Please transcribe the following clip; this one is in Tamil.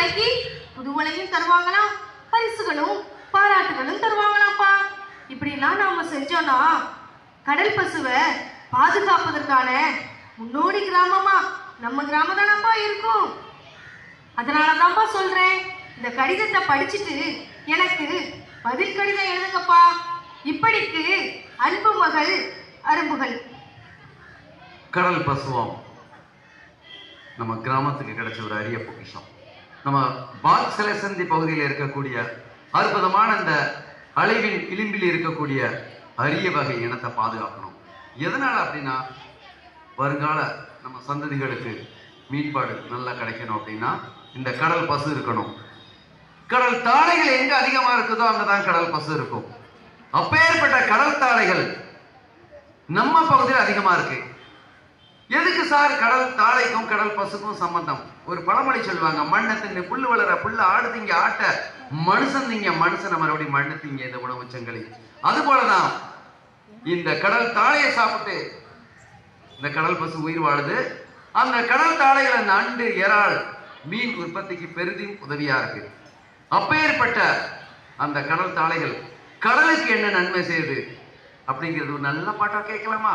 நாளைக்கு புது மலையும் தருவாங்களாம். பரிசுகளும் பாராட்டுகளும் தருவாங்களாம்ப்பா. இப்படிலாம் நாம செஞ்சோம்னா கடல் பசுவை பாதுகாப்பதற்கான முன்னோடி கிராமமா நம்ம கிராமம் தானப்பா இருக்கும். அதனால தான்ப்பா சொல்றேன் இந்த கடிதத்தை படிச்சுட்டு எனக்கு பதில் கடிதம் எழுதுங்கப்பா. இப்படிக்கு அன்பு மகள் அரும்புகள். கடல் பசுவம் நம்ம கிராமத்துக்கு கிடைச்ச ஒரு அரிய பொக்கிஷம் நம்ம பாக் சிலசந்தி பகுதியில் இருக்கக்கூடிய அற்புதமான அந்த அழிவின் இலிம்பில் இருக்கக்கூடிய அரிய வகை இனத்தை பாதுகாக்கணும். எதனால் அப்படின்னா வருங்கால நம்ம சந்ததிகளுக்கு மீன்பாடு நல்லா கிடைக்கணும் அப்படின்னா இந்த கடல் பசு இருக்கணும். கடல் தாழைகள் எங்க அதிகமா இருக்குதோ அங்கதான் கடல் பசு இருக்கும். அப்பேற்பட்ட கடல் தாழைகள் நம்ம பகுதியில் அதிகமா இருக்கு. எதுக்கு சார் கடல் தாழைக்கும் கடல் பசுக்கும் சம்பந்தம்? ஒரு பழமொழி சொல்லுவாங்க மண்ணை திங்க புல்லு வளர புல்லு ஆடு திங்க ஆட்ட மனுஷன் திங்க மனுஷனை மறுபடியும் மண்ணு திங்க இந்த உணவு சங்கிலி. அது போலதான் இந்த கடல் தாழையை சாப்பிட்டு இந்த கடல் பசு உயிர் வாழுது. அந்த கடல் தாளைகளை நண்டு இறால் மீன் உற்பத்திக்கு பெரிதும் உதவியா இருக்கு. அப்பேற்பட்ட அந்த கடல் தாழைகள் கடலுக்கு என்ன நன்மை செய்யுது? அப்படிங்கிறது ஒரு நல்ல பாட்டா கேட்கலாமா?